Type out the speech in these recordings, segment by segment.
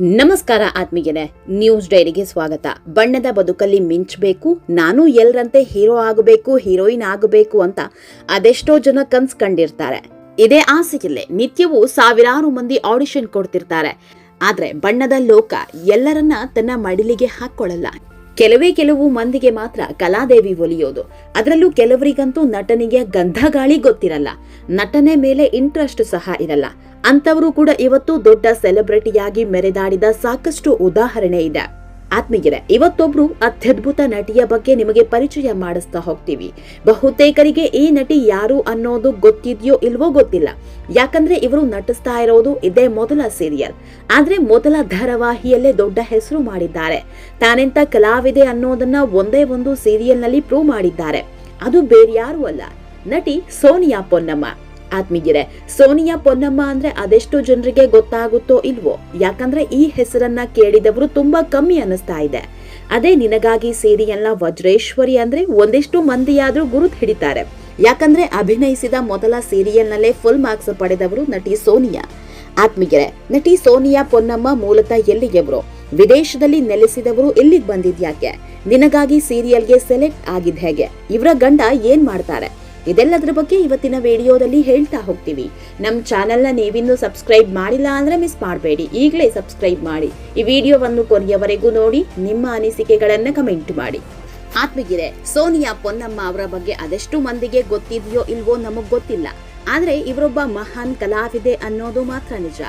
ನಮಸ್ಕಾರ ಆತ್ಮೀಯನೇ ನ್ಯೂಸ್ ಡೈರಿಗೆ ಸ್ವಾಗತ. ಬಣ್ಣದ ಬದುಕಲ್ಲಿ ಮಿಂಚಬೇಕು, ನಾನು ಎಲ್ರಂತೆ ಹೀರೋ ಆಗಬೇಕು, ಹೀರೋಯಿನ್ ಆಗಬೇಕು ಅಂತ ಅದೆಷ್ಟೋ ಜನ ಕನ್ಸ್ ಕಂಡಿರ್ತಾರೆ. ಇದೇ ಆಸೆಯಲ್ಲೇ ನಿತ್ಯವೂ ಸಾವಿರಾರು ಮಂದಿ ಆಡಿಷನ್ ಕೊಡ್ತಿರ್ತಾರೆ. ಆದ್ರೆ ಬಣ್ಣದ ಲೋಕ ಎಲ್ಲರನ್ನ ತನ್ನ ಮಡಿಲಿಗೆ ಹಾಕೊಳ್ಳಲ್ಲ ಕೆಲವೇ ಕೆಲವು ಮಂದಿಗೆ ಮಾತ್ರ ಕಲಾದೇವಿ ಒಲಿಯೋದು. ಅದರಲ್ಲೂ ಕೆಲವರಿಗಂತೂ ನಟನಿಗೆ ಗಂಧಗಾಳಿ ಗೊತ್ತಿರಲ್ಲ. ನಟನೆ ಮೇಲೆ ಇಂಟ್ರೆಸ್ಟ್ ಸಹ ಇರಲ್ಲ. ಅಂತವರು ಕೂಡ ಇವತ್ತು ದೊಡ್ಡ ಸೆಲೆಬ್ರಿಟಿಯಾಗಿ ಮೆರೆದಾಡಿದ ಸಾಕಷ್ಟು ಉದಾಹರಣೆ ಇದೆ. ಆತ್ಮೀಯರ, ಇವತ್ತೊಬ್ರು ಅತ್ಯದ್ಭುತ ನಟಿಯ ಬಗ್ಗೆ ನಿಮಗೆ ಪರಿಚಯ ಮಾಡಿಸ್ತಾ ಹೋಗ್ತೀವಿ. ಬಹುತೇಕರಿಗೆ ಈ ನಟಿ ಯಾರು ಅನ್ನೋದು ಗೊತ್ತಿದೆಯೋ ಇಲ್ವೋ ಗೊತ್ತಿಲ್ಲ. ಯಾಕಂದ್ರೆ ಇವರು ನಟಿಸ್ತಾ ಇರೋದು ಇದೇ ಮೊದಲ ಸೀರಿಯಲ್. ಆದ್ರೆ ಮೊದಲ ಧಾರಾವಾಹಿಯಲ್ಲೇ ದೊಡ್ಡ ಹೆಸರು ಮಾಡಿದ್ದಾರೆ. ತಾನೆಂತ ಕಲಾವಿದೆ ಅನ್ನೋದನ್ನ ಒಂದೇ ಒಂದು ಸೀರಿಯಲ್ನಲ್ಲಿ ಪ್ರೂವ್ ಮಾಡಿದ್ದಾರೆ. ಅದು ಬೇರ್ಯಾರೂ ಅಲ್ಲ. ನಟಿ ಸೋನಿಯಾ ಪೊನ್ನಮ್ಮ. ಆತ್ಮೀಯರೇ, ಸೋನಿಯಾ ಪೊನ್ನಮ್ಮ ಅಂದ್ರೆ ಅದೆಷ್ಟು ಜನರಿಗೆ ಗೊತ್ತಾಗುತ್ತೋ ಇಲ್ವೋ? ಯಾಕಂದ್ರೆ ಈ ಹೆಸರನ್ನ ಕೇಳಿದವರು ತುಂಬಾ ಕಮ್ಮಿ ಅನಿಸ್ತಾ ಇದೆ. ಅದೇ ನಿನಗಾಗಿ ಸೀರಿಯಲ್ನ ವಜ್ರೇಶ್ವರಿ ಅಂದ್ರೆ ಒಂದಿಷ್ಟು ಮಂದಿಯಾದ್ರೂ ಗುರುತು ಹಿಡಿತಾರೆ. ಯಾಕಂದ್ರೆ ಅಭಿನಯಿಸಿದ ಮೊದಲ ಸೀರಿಯಲ್ನಲ್ಲೇ ಫುಲ್ ಮಾರ್ಕ್ಸ್ ಪಡೆದವರು ನಟಿ ಸೋನಿಯಾ. ಆತ್ಮೀಯರೆ, ನಟಿ ಸೋನಿಯಾ ಪೊನ್ನಮ್ಮ ಮೂಲತಃ ಎಲ್ಲಿಗೆವರು ವಿದೇಶದಲ್ಲಿ ನೆಲೆಸಿದವರು ಎಲ್ಲಿಗೆ ಬಂದಿದ್ಯಾಕೆ? ನಿನಗಾಗಿ ಸೀರಿಯಲ್ಗೆ ಸೆಲೆಕ್ಟ್ ಆಗಿದ್ ಹೇಗೆ? ಇವರ ಗಂಡ ಏನ್ ಮಾಡ್ತಾರೆ? ಇದೆಲ್ಲದರ ಬಗ್ಗೆ ಇವತ್ತಿನ ವಿಡಿಯೋದಲ್ಲಿ ಹೇಳ್ತಾ ಹೋಗ್ತೀವಿ. ನಮ್ಮ ಚಾನೆಲ್ನ ನೀವಿನ್ನೂ ಸಬ್ಸ್ಕ್ರೈಬ್ ಮಾಡಿಲ್ಲ ಅಂದರೆ ಮಿಸ್ ಮಾಡಬೇಡಿ. ಈಗಲೇ ಸಬ್ಸ್ಕ್ರೈಬ್ ಮಾಡಿ. ಈ ವಿಡಿಯೋವನ್ನು ಕೊನೆಯವರೆಗೂ ನೋಡಿ, ನಿಮ್ಮ ಅನಿಸಿಕೆಗಳನ್ನು ಕಮೆಂಟ್ ಮಾಡಿ. ಆತ್ಮಗಿರೆ ಸೋನಿಯಾ ಪೊನ್ನಮ್ಮ ಅವರ ಬಗ್ಗೆ ಅದೆಷ್ಟು ಮಂದಿಗೆ ಗೊತ್ತಿದೆಯೋ ಇಲ್ವೋ ನಮಗ್ ಗೊತ್ತಿಲ್ಲ. ಆದ್ರೆ ಇವರೊಬ್ಬ ಮಹಾನ್ ಕಲಾವಿದೆ ಅನ್ನೋದು ಮಾತ್ರ ನಿಜ.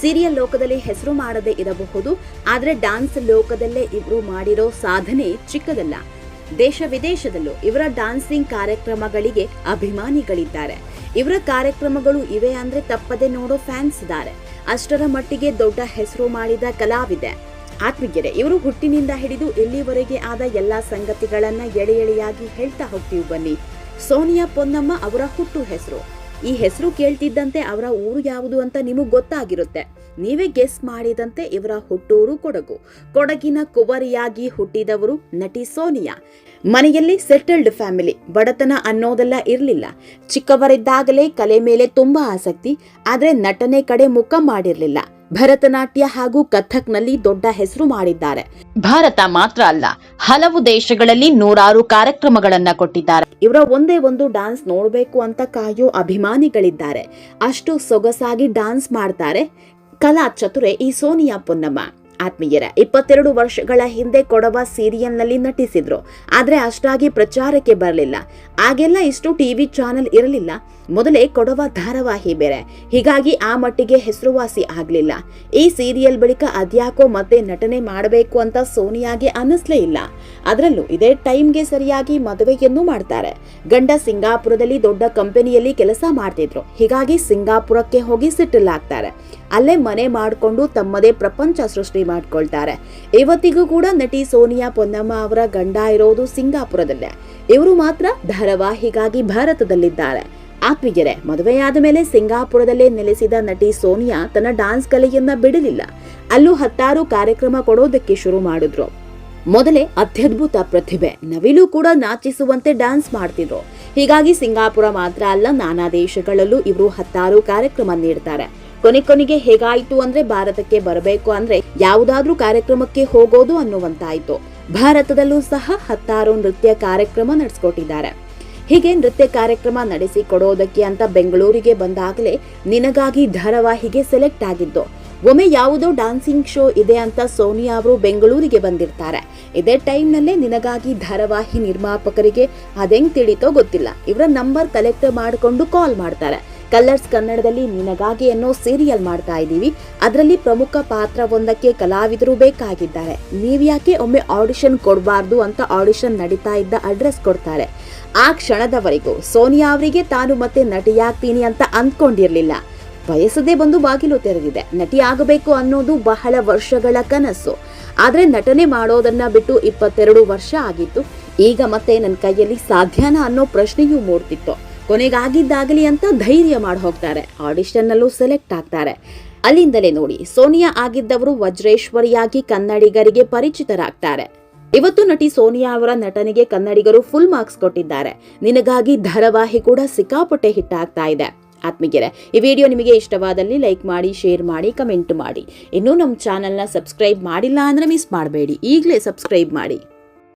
ಸೀರಿಯಲ್ ಲೋಕದಲ್ಲಿ ಹೆಸರು ಮಾಡದೇ ಇರಬಹುದು, ಆದ್ರೆ ಡಾನ್ಸ್ ಲೋಕದಲ್ಲೇ ಇವರು ಮಾಡಿರೋ ಸಾಧನೆ ಚಿಕ್ಕದಲ್ಲ. ದೇಶ ವಿದೇಶದಲ್ಲೂ ಇವರ ಡಾನ್ಸಿಂಗ್ ಕಾರ್ಯಕ್ರಮಗಳಿಗೆ ಅಭಿಮಾನಿಗಳಿದ್ದಾರೆ. ಇವರ ಕಾರ್ಯಕ್ರಮಗಳು ಇವೆ ಅಂದ್ರೆ ತಪ್ಪದೆ ನೋಡೋ ಫ್ಯಾನ್ಸ್ ಇದ್ದಾರೆ. ಅಷ್ಟರ ಮಟ್ಟಿಗೆ ದೊಡ್ಡ ಹೆಸರು ಮಾಡಿದ ಕಲಾವಿದೆ. ಆತ್ಮೀಯರೆ, ಇವರು ಹುಟ್ಟಿನಿಂದ ಹಿಡಿದು ಇಲ್ಲಿವರೆಗೆ ಆದ ಎಲ್ಲಾ ಸಂಗತಿಗಳನ್ನ ಎಳೆ ಎಳೆಯಾಗಿ ಹೇಳ್ತಾ ಹೋಗ್ತೀವಿ ಬನ್ನಿ. ಸೋನಿಯಾ ಪೊನ್ನಮ್ಮ ಅವರ ಹುಟ್ಟು ಹೆಸರು. ಈ ಹೆಸರು ಕೇಳ್ತಿದ್ದಂತೆ ಅವರ ಊರು ಯಾವುದು ಅಂತ ನಿಮಗೆ ಗೊತ್ತಾಗಿರುತ್ತೆ. ನೀವೇ ಗೆಸ್ ಮಾಡಿದಂತೆ ಇವರ ಹುಟ್ಟೂರು ಕೊಡಗು. ಕೊಡಗಿನ ಕುವರಿಯಾಗಿ ಹುಟ್ಟಿದವರು ನಟಿ ಸೋನಿಯಾ. ಮನೆಯಲ್ಲಿ ಸೆಟಲ್ಡ್ ಫ್ಯಾಮಿಲಿ ಬಡತನ ಅನ್ನೋದೆಲ್ಲ ಇರಲಿಲ್ಲ. ಚಿಕ್ಕವರಿದ್ದಾಗಲೇ ಕಲೆ ಮೇಲೆ ತುಂಬಾ ಆಸಕ್ತಿ, ಆದರೆ ನಟನೆ ಕಡೆ ಮುಖ ಮಾಡಿರಲಿಲ್ಲ. ಭರತನಾಟ್ಯ ಹಾಗೂ ಕಥಕ್ನಲ್ಲಿ ದೊಡ್ಡ ಹೆಸರು ಮಾಡಿದ್ದಾರೆ. ಭಾರತ ಮಾತ್ರ ಅಲ್ಲ, ಹಲವು ದೇಶಗಳಲ್ಲಿ ನೂರಾರು ಕಾರ್ಯಕ್ರಮಗಳನ್ನ ಕೊಟ್ಟಿದ್ದಾರೆ. ಇವರ ಒಂದೇ ಒಂದು ಡಾನ್ಸ್ ನೋಡಬೇಕು ಅಂತ ಕಾಯೋ ಅಭಿಮಾನಿಗಳಿದ್ದಾರೆ. ಅಷ್ಟು ಸೊಗಸಾಗಿ ಡಾನ್ಸ್ ಮಾಡ್ತಾರೆ ಕಲಾ ಚತುರೆ ಈ ಸೋನಿಯಾ ಪೊನ್ನಮ್ಮ. ಆತ್ಮೀಯರ ಇಪ್ಪತ್ತೆರಡು ವರ್ಷಗಳ ಹಿಂದೆ ಕೊಡವ ಸೀರಿಯಲ್ನಲ್ಲಿ ನಟಿಸಿದ್ರು. ಆದರೆ ಅಷ್ಟಾಗಿ ಪ್ರಚಾರಕ್ಕೆ ಬರಲಿಲ್ಲ. ಆಗೆಲ್ಲ ಇಷ್ಟು ಟಿವಿ ಚಾನೆಲ್ ಇರಲಿಲ್ಲ. ಮೊದಲೇ ಕೊಡವ ಧಾರಾವಾಹಿ ಬೇರೆ. ಹೀಗಾಗಿ ಆ ಮಟ್ಟಿಗೆ ಹೆಸರುವಾಸಿ ಆಗಲಿಲ್ಲ. ಈ ಸೀರಿಯಲ್ ಬಳಿಕ ಅದ್ಯಾಕೋ ಮತ್ತೆ ನಟನೆ ಮಾಡಬೇಕು ಅಂತ ಸೋನಿಯಾಗೆ ಅನ್ನಿಸ್ಲೇ ಇಲ್ಲ. ಅದರಲ್ಲೂ ಇದೇ ಟೈಮ್ಗೆ ಸರಿಯಾಗಿ ಮದುವೆಯನ್ನು ಮಾಡ್ತಾರೆ. ಗಂಡ ಸಿಂಗಾಪುರದಲ್ಲಿ ದೊಡ್ಡ ಕಂಪನಿಯಲ್ಲಿ ಕೆಲಸ ಮಾಡ್ತಿದ್ರು. ಹೀಗಾಗಿ ಸಿಂಗಾಪುರಕ್ಕೆ ಹೋಗಿ ಸೆಟಲ್ ಆಗ್ತಾರೆ. ಅಲ್ಲೇ ಮನೆ ಮಾಡಿಕೊಂಡು ತಮ್ಮದೇ ಪ್ರಪಂಚ ಸೃಷ್ಟಿ ಮಾಡ್ಕೊಳ್ತಾರೆ. ಇವತ್ತಿಗೂ ಕೂಡ ನಟಿ ಸೋನಿಯಾ ಪೊನ್ನಮ್ಮ ಅವರ ಗಂಡ ಇರೋದು ಸಿಂಗಾಪುರದಲ್ಲೇ. ಇವರು ಮಾತ್ರ ಧಾರಾವಾಹಿಗಾಗಿ ಭಾರತದಲ್ಲಿದ್ದಾರೆ. ಆತ್ಮೀಯರೇ, ಮದುವೆಯಾದ ಮೇಲೆ ಸಿಂಗಾಪುರದಲ್ಲೇ ನೆಲೆಸಿದ ನಟಿ ಸೋನಿಯಾ ತನ್ನ ಡಾನ್ಸ್ ಕಲೆಯನ್ನ ಬಿಡಲಿಲ್ಲ. ಅಲ್ಲೂ ಹತ್ತಾರು ಕಾರ್ಯಕ್ರಮ ಕೊಡೋದಕ್ಕೆ ಶುರು ಮಾಡಿದ್ರು. ಮೊದಲೇ ಅತ್ಯದ್ಭುತ ಪ್ರತಿಭೆ. ನವಿಲು ಕೂಡ ನಾಚಿಸುವಂತೆ ಡ್ಯಾನ್ಸ್ ಮಾಡ್ತಿದ್ರು. ಹೀಗಾಗಿ ಸಿಂಗಾಪುರ ಮಾತ್ರ ಅಲ್ಲ, ನಾನಾ ದೇಶಗಳಲ್ಲೂ ಇವರು ಹತ್ತಾರು ಕಾರ್ಯಕ್ರಮ ನೀಡ್ತಾರೆ. ಕೊನೆ ಕೊನೆಗೆ ಹೇಗಾಯಿತು ಅಂದ್ರೆ ಭಾರತಕ್ಕೆ ಬರಬೇಕು ಅಂದ್ರೆ ಯಾವುದಾದ್ರೂ ಕಾರ್ಯಕ್ರಮಕ್ಕೆ ಹೋಗೋದು ಅನ್ನುವಂತಾಯಿತು. ಭಾರತದಲ್ಲೂ ಸಹ ಹತ್ತಾರು ನೃತ್ಯ ಕಾರ್ಯಕ್ರಮ ನಡೆಸ್ಕೊಟ್ಟಿದ್ದಾರೆ. ಹೀಗೆ ನೃತ್ಯ ಕಾರ್ಯಕ್ರಮ ನಡೆಸಿ ಕೊಡೋದಕ್ಕೆ ಅಂತ ಬೆಂಗಳೂರಿಗೆ ಬಂದಾಗಲೇ ನಿನಗಾಗಿ ಧಾರಾವಾಹಿಗೆ ಸೆಲೆಕ್ಟ್ ಆಗಿದ್ದು, ಒಮ್ಮೆ ಯಾವುದೋ ಡಾನ್ಸಿಂಗ್ ಶೋ ಇದೆ ಅಂತ ಸೋನಿಯಾ ಅವರು ಬೆಂಗಳೂರಿಗೆ ಬಂದಿರ್ತಾರೆ. ಇದೇ ಟೈಮ್ನಲ್ಲೇ ನಿನಗಾಗಿ ಧಾರಾವಾಹಿ ನಿರ್ಮಾಪಕರಿಗೆ ಅದೆಂಗ್ ತಿಳಿತೋ ಗೊತ್ತಿಲ್ಲ. ಇವರ ನಂಬರ್ ಕಲೆಕ್ಟ್ ಮಾಡಿಕೊಂಡು ಕಾಲ್ ಮಾಡ್ತಾರೆ. ಕಲರ್ಸ್ ಕನ್ನಡದಲ್ಲಿ ನಿನಗಾಗಿ ಅನ್ನೋ ಸೀರಿಯಲ್ ಮಾಡ್ತಾ ಇದ್ದೀವಿ. ಅದರಲ್ಲಿ ಪ್ರಮುಖ ಪಾತ್ರವೊಂದಕ್ಕೆ ಕಲಾವಿದರು ಬೇಕಾಗಿದ್ದಾರೆ. ನೀವ್ಯಾಕೆ ಒಮ್ಮೆ ಆಡಿಷನ್ ಕೊಡಬಾರ್ದು ಅಂತ ಆಡಿಷನ್ ನಡೀತಾ ಇದ್ದ ಅಡ್ರೆಸ್ ಕೊಡ್ತಾರೆ. ಆ ಕ್ಷಣದವರೆಗೂ ಸೋನಿಯಾ ಅವರಿಗೆ ತಾನು ಮತ್ತೆ ನಟಿಯಾಗ್ತೀನಿ ಅಂತ ಅಂದ್ಕೊಂಡಿರಲಿಲ್ಲ. ವಯಸ್ಸದೇ ಬಂದು ಬಾಗಿಲು ತೆರೆದಿದೆ. ನಟಿ ಆಗಬೇಕು ಅನ್ನೋದು ಬಹಳ ವರ್ಷಗಳ ಕನಸು. ಆದರೆ ನಟನೆ ಮಾಡೋದನ್ನ ಬಿಟ್ಟು ಇಪ್ಪತ್ತೆರಡು ವರ್ಷ ಆಗಿತ್ತು. ಈಗ ಮತ್ತೆ ನನ್ನ ಕೈಯಲ್ಲಿ ಸಾಧ್ಯನಾ ಅನ್ನೋ ಪ್ರಶ್ನೆಯೂ ಮೂಡ್ತಿತ್ತು. ಕೊನೆಗಾಗಿದ್ದಾಗಲಿ ಅಂತ ಧೈರ್ಯ ಮಾಡಿ ಹೋಗ್ತಾರೆ. ಆಡಿಷನ್ನಲ್ಲೂ ಸೆಲೆಕ್ಟ್ ಆಗ್ತಾರೆ. ಅಲ್ಲಿಂದಲೇ ನೋಡಿ, ಸೋನಿಯಾ ಆಗಿದ್ದವರು ವಜ್ರೇಶ್ವರಿಯಾಗಿ ಕನ್ನಡಿಗರಿಗೆ ಪರಿಚಿತರಾಗ್ತಾರೆ. ಇವತ್ತು ನಟಿ ಸೋನಿಯಾ ಅವರ ನಟನೆಗೆ ಕನ್ನಡಿಗರು ಫುಲ್ ಮಾರ್ಕ್ಸ್ ಕೊಟ್ಟಿದ್ದಾರೆ. ನಿನಗಾಗಿ ಧಾರಾವಾಹಿ ಕೂಡ ಸಿಕ್ಕಾಪಟ್ಟೆ ಹಿಟ್ ಆಗ್ತಾ ಇದೆ. ಆತ್ಮೀಗೆರೆ ಈ ವಿಡಿಯೋ ನಿಮಗೆ ಇಷ್ಟವಾದಲ್ಲಿ ಲೈಕ್ ಮಾಡಿ ಶೇರ್ ಮಾಡಿ ಕಮೆಂಟ್ ಮಾಡಿ. ಇನ್ನೂ ನಮ್ಮ ಚಾನಲ್ನ ಸಬ್ಸ್ಕ್ರೈಬ್ ಮಾಡಿಲ್ಲ ಅಂದರೆ ಮಿಸ್ ಮಾಡಬೇಡಿ. ಈಗಲೇ ಸಬ್ಸ್ಕ್ರೈಬ್ ಮಾಡಿ.